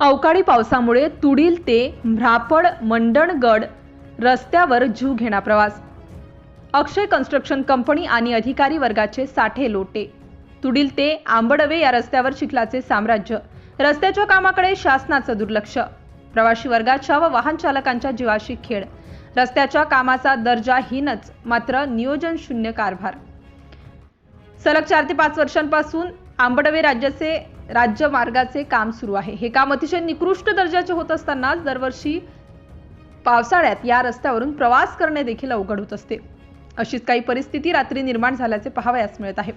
अवकाळी पावसामुळे तुडील ते म्हापड मंडणगड रस्त्यावर जीव घेणा प्रवास. अक्षय कन्स्ट्रक्शन कंपनी आणि अधिकारी वर्गाचे साठे लोटे. तुडील ते आंबडवे या रस्त्यावर चिखलाचे साम्राज्य. रस्त्याच्या कामाकडे शासनाचं दुर्लक्ष. प्रवासी वर्गाच्या व वाहन चालकांच्या जीवाशी खेळ. रस्त्याच्या कामाचा दर्जा हीनच मात्र नियोजन शून्य कारभार. सलग चार ते पाच वर्षांपासून आंबडवे राज्याचे राज्य मार्गाचे काम सुरू आहे. हे काम अतिशय निकृष्ट दर्जाचे होत असतानाच दरवर्षी पावसाळ्यात या रस्त्यावरून प्रवास करणे देखील अवघड होत असते. अशीच काही परिस्थिती रात्री निर्माण झाल्याचे पाहावयास मिळत आहे.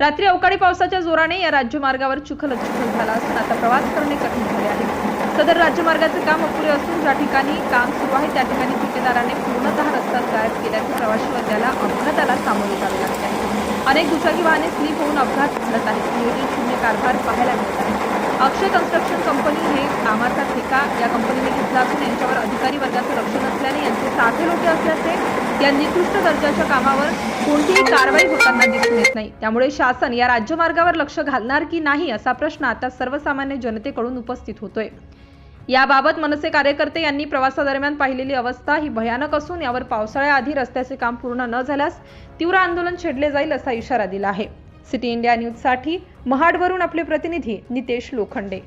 रात्री अवकाळी पावसाच्या जोराने या राज्यमार्गावर चिखलच चिखल झाला असून आता प्रवास करणे कठीण झाले आहे. सदर राज्यमार्गाचे काम अपुरे असून ज्या ठिकाणी काम सुरू आहे त्या ठिकाणी ठेकेदाराने पूर्णतः रस्ता गायब केल्याचे प्रवाशी वर्गाला अपघाताला सामोरे जावे लागते आहे. अनेक दुचाकी वाहने स्लिप होऊन अपघात घडत आहेत. नियोजन शून्य कारभार पाहायला मिळत आहे. अक्षय कन्स्ट्रक्शन कंपनी हे कामाचा ठेका या कंपनीने घेतला असून यांच्यावर अधिकारी वर्गाचं लक्ष नसल्याने यांचे साधे लोटे असल्याचे या निकृष्ट दर्जाच्या कामावर कोणतीही कारवाई होताना दिसून येत नाही. त्यामुळे शासन या राज्यमार्गावर लक्ष घालणार की नाही असा प्रश्न आता सर्वसामान्य जनतेकडून उपस्थित होतोय. याबाबत मनसे कार्यकर्ते यांनी प्रवासादरम्यान पाहिलेली अवस्था ही भयानक असून यावर पावसाळ्याआधी रस्त्याचे काम पूर्ण न झाल्यास तीव्र आंदोलन छेडले जाईल असा इशारा दिला आहे. सिटी इंडिया न्यूजसाठी महाडवरून आपले प्रतिनिधी नितेश लोखंडे.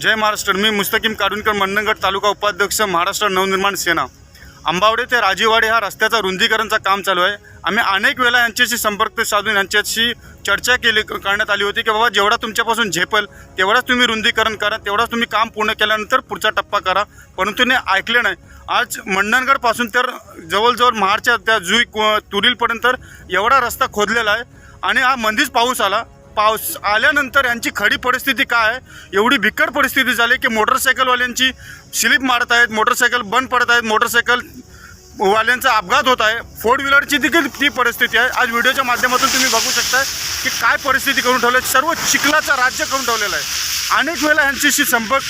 जय महाराष्ट्र. मी मुस्तकीम कारुणकर मंडणगड तालुका उपाध्यक्ष महाराष्ट्र नवनिर्माण सेना. अंबावडे ते राजीवाडे हा रस्त्याचा रुंदीकरणचं काम चालू आहे. आम्ही अनेक वेळा यांच्याशी संपर्क साधून यांच्याशी चर्चा केली करण्यात आली होती की बाबा जेवढा तुमच्यापासून झेपल तेवढाच तुम्ही रुंदीकरण करा तेवढाच तुम्ही काम पूर्ण केल्यानंतर पुढचा टप्पा करा. परंतु ने ऐकले नाही. आज मंडणगडपासून तर जवळजवळ महाडच्या त्या जुई कु- तुरीलपर्यंत एवढा रस्ता खोदलेला आहे. आणि हा मंदीच पाऊस आला. पाऊस आल्यानंतर यांची खडी परिस्थिती काय आहे? एवढी बिकट परिस्थिती झाली की मोटरसायकलवाल्यांची स्लिप मारत आहेत मोटरसायकल बंद पडत आहेत मोटरसायकल वाल्यांचा अपघात होत आहे. फोर व्हीलरची देखील ती परिस्थिती आहे. आज व्हिडिओच्या माध्यमातून तुम्ही बघू शकता की काय परिस्थिती करून ठेवली आहे. सर्व चिखलाचं राज्य करून ठेवलेलं आहे. अनेक वेळा यांच्याशी संपर्क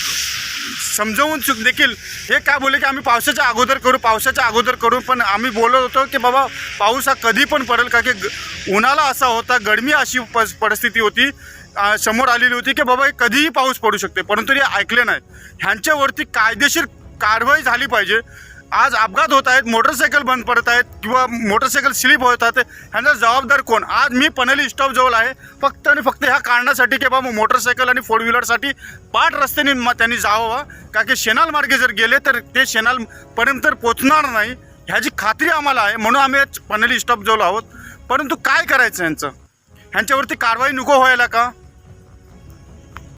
समजवून चुक देखील हे काय बोलले की आम्ही पावसाच्या अगोदर करू पावसाच्या अगोदर करू पण आम्ही बोलत होतो की बाबा पाऊस हा कधी पण पडेल का की ग- उन्हाळा असा होता गरमी अशी परिस्थिती होती समोर आलेली होती की बाबा हे कधीही पाऊस पडू शकते परंतु हे ऐकले नाही. ह्यांच्यावरती कायदेशीर कारवाई झाली पाहिजे. आज अपघात होत आहेत मोटरसायकल बंद पडत आहेत किंवा मोटरसायकल स्लिप होत आहेत ह्यांचा जबाबदार कोण? आज मी पनली स्टॉप जवळ आहे. फक्त आणि फक्त ह्या कारणासाठी की बाबा मोटरसायकल आणि फोर व्हीलरसाठी पाठ रस्त्याने मग त्यांनी जावं. का की शेनाल मार्गे जर गेले तर ते शेनालपर्यंत तर पोचणार नाही. ह्याची खात्री आम्हाला आहे म्हणून आम्ही आज स्टॉप जवळ आहोत. परंतु काय करायचं यांचं? ह्यांच्यावरती कारवाई नको व्हायला का?